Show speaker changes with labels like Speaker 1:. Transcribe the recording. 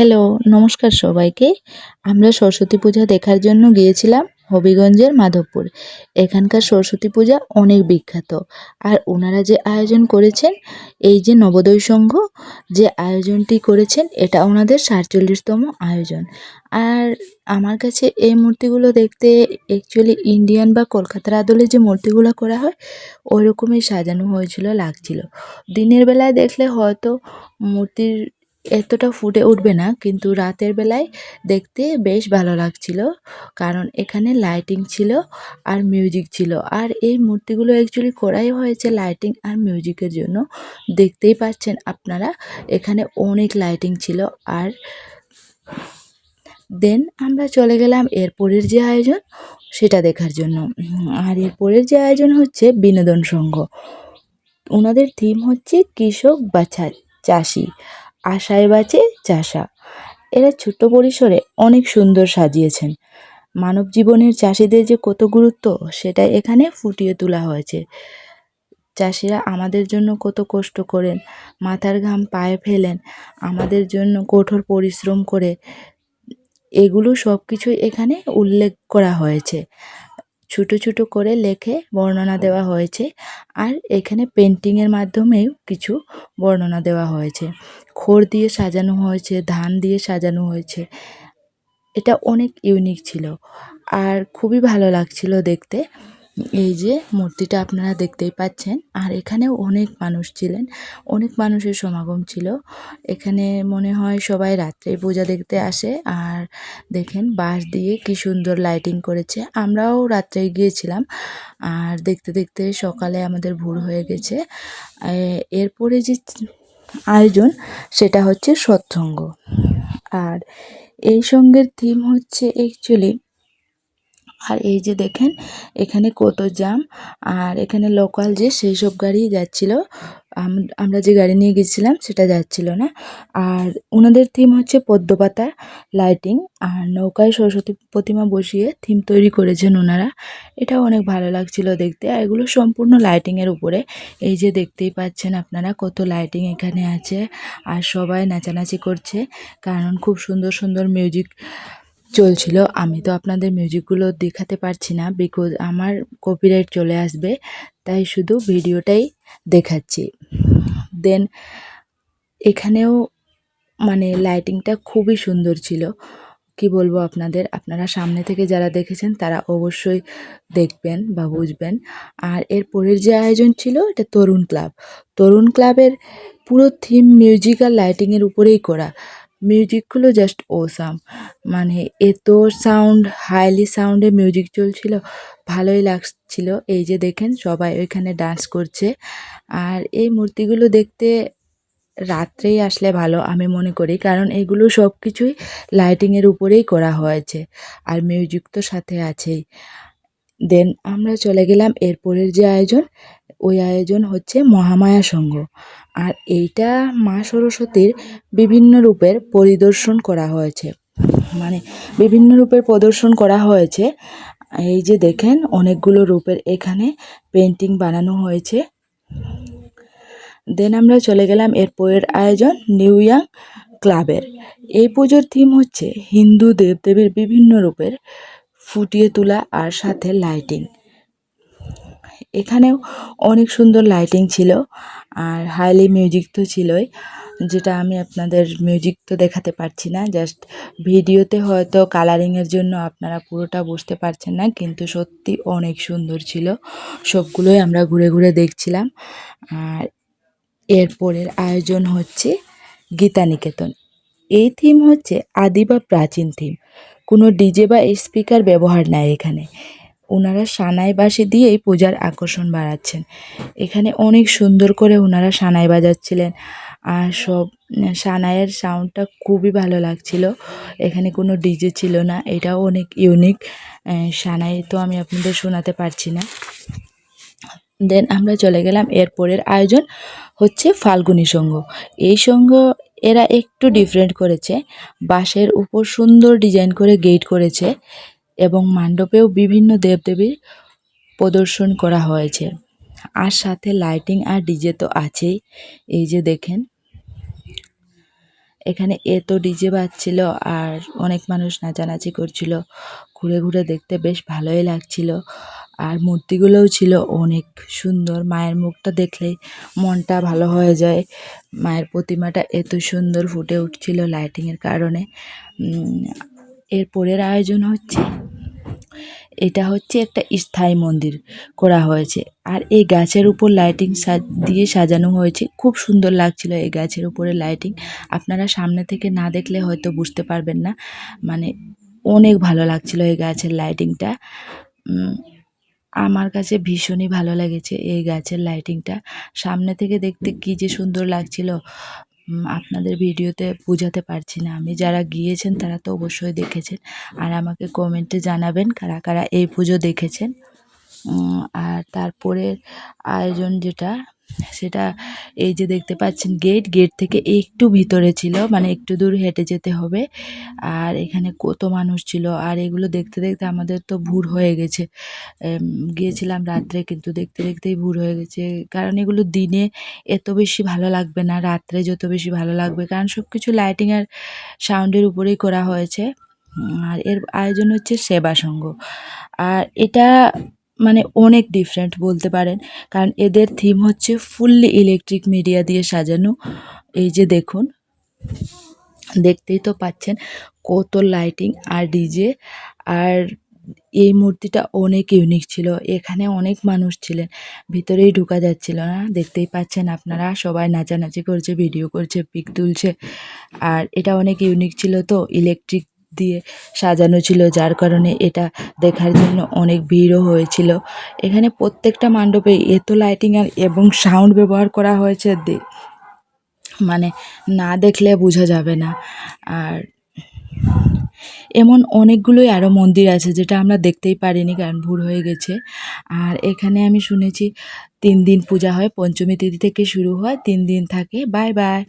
Speaker 1: Hello নমস্কার সবাইকে। আমরা সরস্বতী পূজা দেখার জন্য গিয়েছিলাম হবিগঞ্জের মাধবপুর। এখানকার সরস্বতী পূজা অনেক বিখ্যাত। আর ওনারা যে আয়োজন করেছেন, এই যে নবোদয় সংঘ যে আয়োজনটি করেছেন, এটা ওনাদের সাতচল্লিশতম আয়োজন। আর আমার কাছে এই মূর্তিগুলো দেখতে অ্যাকচুয়ালি ইন্ডিয়ান বা কলকাতার আদলে যে মূর্তিগুলো করা হয় ওই রকমই সাজানো হয়েছিল, লাগছিল। দিনের বেলায় দেখলে হয়তো মূর্তির এতটা ফুটে উঠবে না, কিন্তু রাতের বেলায় দেখতে বেশ ভালো লাগছিল। কারণ এখানে লাইটিং ছিল আর মিউজিক ছিল। আর এই মূর্তিগুলো অ্যাকচুয়ালি করাই হয়েছে লাইটিং আর মিউজিকের জন্য। দেখতেই পাচ্ছেন আপনারা, এখানে অনেক লাইটিং ছিল। আর দেন আমরা চলে গেলাম এরপরের যে আয়োজন, সেটা দেখার জন্য। আর এরপরের যে আয়োজন হচ্ছে বিনোদন সংঘ। ওনাদের থিম হচ্ছে কৃষক বা চাষি। আশায় বাঁচে চাষা। এরা ছোট্ট পরিসরে অনেক সুন্দর সাজিয়েছেন। মানব জীবনের চাষিদের যে কত গুরুত্ব সেটা এখানে ফুটিয়ে তোলা হয়েছে। চাষিরা আমাদের জন্য কত কষ্ট করেন, মাথার ঘাম পায়ে ফেলেন, আমাদের জন্য কঠোর পরিশ্রম করে, এগুলো সব কিছুই এখানে উল্লেখ করা হয়েছে। ছোটো ছোটো করে লেখে বর্ণনা দেওয়া হয়েছে। আর এখানে পেন্টিংয়ের মাধ্যমেও কিছু বর্ণনা দেওয়া হয়েছে। খড় দিয়ে সাজানো হয়েছে, ধান দিয়ে সাজানো হয়েছে। এটা অনেক ইউনিক ছিল। আর খুবই ভালো লাগছিল দেখতে। এই যে মূর্তিটা আপনারা দেখতেই পাচ্ছেন। আর এখানেও অনেক মানুষ ছিলেন। অনেক মানুষের সমাগম ছিল। এখানে মনে হয় সবাই রাত্রে পূজা দেখতে আসে। আর দেখেন বাঁশ দিয়ে কি সুন্দর লাইটিং করেছে। আমরাও রাত্রে গিয়েছিলাম। আর দেখতে দেখতে সকালে আমাদের ভোর হয়ে গেছে। এরপরে যে আয়োজন, সেটা হচ্ছে সৎসঙ্গ। আর এই সঙ্গের থিম হচ্ছে অ্যাকচুয়ালি আর এই যে দেখেন, এখানে কত জাম আর এখানে লোকাল যে সেই সব গাড়ি যাচ্ছিল আমরা যে গাড়ি নিয়ে গেছিলাম সেটা যাচ্ছিল না। আর ওনাদের থিম হচ্ছে পদ্মপাতা লাইটিং আর নৌকায় সরস্বতী প্রতিমা বসিয়ে থিম তৈরি করেছেন ওনারা এটাও অনেক ভালো লাগছিল দেখতে, আর এগুলো সম্পূর্ণ লাইটিংয়ের উপরে। এই যে দেখতেই পাচ্ছেন আপনারা কত লাইটিং এখানে আছে, আর সবাই নাচানাচি করছে, কারণ খুব সুন্দর সুন্দর মিউজিক চলছিল। আমি তো আপনাদের মিউজিকগুলো দেখাতে পারছি না বিকজ আমার কপিরাইট চলে আসবে, তাই শুধু ভিডিওটাই দেখাচ্ছি। দেন এখানেও মানে লাইটিংটা খুবই সুন্দর ছিল। কি বলব আপনাদের, আপনারা সামনে থেকে যারা দেখেছেন তারা অবশ্যই দেখবেন বা বুঝবেন। আর এর পরের যে আয়োজন ছিল এটা তরুণ ক্লাব। তরুণ ক্লাবের পুরো থিম মিউজিক আর লাইটিংয়ের উপরেই করা। মিউজিকগুলো জাস্ট ওসাম মানে এত সাউন্ড হাইলি সাউন্ডে মিউজিক চলছিল, ভালোই লাগছিল। এই যে দেখেন, সবাই ওইখানে ডান্স করছে। আর এই মূর্তিগুলো দেখতে রাত্রেই আসলে ভালো, আমি মনে করি। কারণ এগুলো সব কিছুই লাইটিংয়ের উপরেই করা হয়েছে। আর মিউজিক তো সাথে আছেই। দেন আমরা চলে গেলাম এরপরের যে আয়োজন ওই আয়োজন হচ্ছে মহামায়া সংঘ। আর এইটা মা সরস্বতীর বিভিন্ন রূপের পরিদর্শন করা হয়েছে। মানে বিভিন্ন রূপের প্রদর্শন করা হয়েছে। এই যে দেখেন, অনেকগুলো রূপের এখানে পেন্টিং বানানো হয়েছে। দেন আমরা চলে গেলাম এর পরের আয়োজন নিউ ইয়াং ক্লাবের এই পুজোর থিম হচ্ছে হিন্দু দেবদেবীর বিভিন্ন রূপের ফুটিয়ে তোলা আর সাথে লাইটিং এখানেও অনেক সুন্দর লাইটিং ছিল আর হাইলি মিউজিক তো ছিলই, যেটা আমি আপনাদের মিউজিক তো দেখাতে পারছি না জাস্ট ভিডিওতে হয়তো কালারিংয়ের জন্য আপনারা পুরোটা বুঝতে পারছেন না, কিন্তু সত্যি অনেক সুন্দর ছিল, সবগুলোই আমরা ঘুরে ঘুরে দেখছিলাম। আর এরপরের আয়োজন হচ্ছে গীতানিকেতন। এই থিম হচ্ছে আদি বা প্রাচীন থিম কোনো ডিজে বা স্পিকার ব্যবহার নাই এখানে। ওনারা সানাই বাসে দিয়েই পূজার আকর্ষণ বাড়াচ্ছেন। এখানে অনেক সুন্দর করে ওনারা সানাই বাজাচ্ছিলেন। আর সব, সানাইয়ের সাউন্ডটা খুবই ভালো লাগছিল। এখানে কোনো ডিজে ছিল না, এটাও অনেক ইউনিক। সানাই তো আমি আপনাদের শোনাতে পারছি না। দেন আমরা চলে গেলাম, এরপরের আয়োজন হচ্ছে ফাল্গুনী সংঘ এই সংঘ এরা একটু ডিফারেন্ট করেছে। বাঁশের উপর সুন্দর ডিজাইন করে গেট করেছে। এবং মণ্ডপেও বিভিন্ন দেবদেবীর প্রদর্শন করা হয়েছে। আর সাথে লাইটিং আর ডিজে তো আছেই। এই যে দেখেন। এখানে এত ডিজে বাজছিল আর অনেক মানুষ নাচানাচি করছিল। ঘুরে ঘুরে দেখতে বেশ ভালোই লাগছিল। আর মূর্তিগুলোও ছিল অনেক সুন্দর। মায়ের মুখটা দেখলে মনটা ভালো হয়ে যায়। মায়ের প্রতিমাটা এত সুন্দর ফুটে উঠছিল লাইটিংয়ের কারণে। এর পরের আয়োজন হচ্ছে, এটা হচ্ছে একটা স্থায়ী মন্দির করা হয়েছে। আর এই গাছের উপর লাইটিং দিয়ে সাজানো হয়েছে। খুব সুন্দর লাগছিল এই গাছের উপরে লাইটিং আপনারা সামনে থেকে না দেখলে হয়তো বুঝতে পারবেন না। মানে অনেক ভালো লাগছিল এই গাছের লাইটিংটা আমার কাছে ভীষণই ভালো লেগেছে এই গাছের লাইটিংটা সামনে থেকে দেখতে কি যে সুন্দর লাগছিল। আপনাদের ভিডিওতে বোঝাতে পারছি না। আমি যারা গিয়েছেন, তারা তো অবশ্যই দেখেছেন। আর আমাকে কমেন্টে জানাবেন কারা কারা এই পুজো দেখেছেন। আর তারপরের আয়োজন যেটা, সেটা এই যে দেখতে পাচ্ছেন গেট গেট থেকে একটু ভিতরে ছিল মানে একটু দূর হেঁটে যেতে হবে। আর এখানে কত মানুষ ছিল, আর এগুলো দেখতে দেখতে আমাদের তো ভুর হয়ে গেছে। গিয়েছিলাম রাত্রে, কিন্তু দেখতে দেখতেই ভুর হয়ে গেছে। কারণ এগুলো দিনে এত বেশি ভালো লাগবে না, রাত্রে যত বেশি ভালো লাগবে, কারণ সব কিছু লাইটিং আর সাউন্ডের উপরেই করা হয়েছে। আর এর আয়োজন হচ্ছে সেবা সংঘ। আর এটা মানে অনেক ডিফারেন্ট বলতে পারেন। কারণ এদের থিম হচ্ছে ফুললি ইলেকট্রিক মিডিয়া দিয়ে সাজানো। এই যে দেখুন, দেখতেই তো পাচ্ছেন কত লাইটিং আর ডিজে আর এই মূর্তিটা অনেক ইউনিক ছিল। এখানে অনেক মানুষ ছিলেন, ভিতরেই ঢুকা যাচ্ছিল না। দেখতেই পাচ্ছেন আপনারা সবাই নাচানাচি করছে ভিডিও করছে, পিক তুলছে। আর এটা অনেক ইউনিক ছিল তো ইলেকট্রিক দিয়ে সাজানো ছিল, যার কারণে এটা দেখার জন্য অনেক ভিড়ও হয়েছিল। এখানে প্রত্যেকটা মণ্ডপে এত লাইটিং আর এবং সাউন্ড ব্যবহার করা হয়েছে মানে না দেখলে বোঝা যাবে না। আর এমন অনেকগুলোই আরও মন্দির আছে যেটা আমরা দেখতেই পারিনি, কারণ ভুর হয়ে গেছে। আর এখানে আমি শুনেছি তিন দিন পূজা হয়, পঞ্চমী তিথি থেকে শুরু হয়, তিন দিন থাকে। Bye bye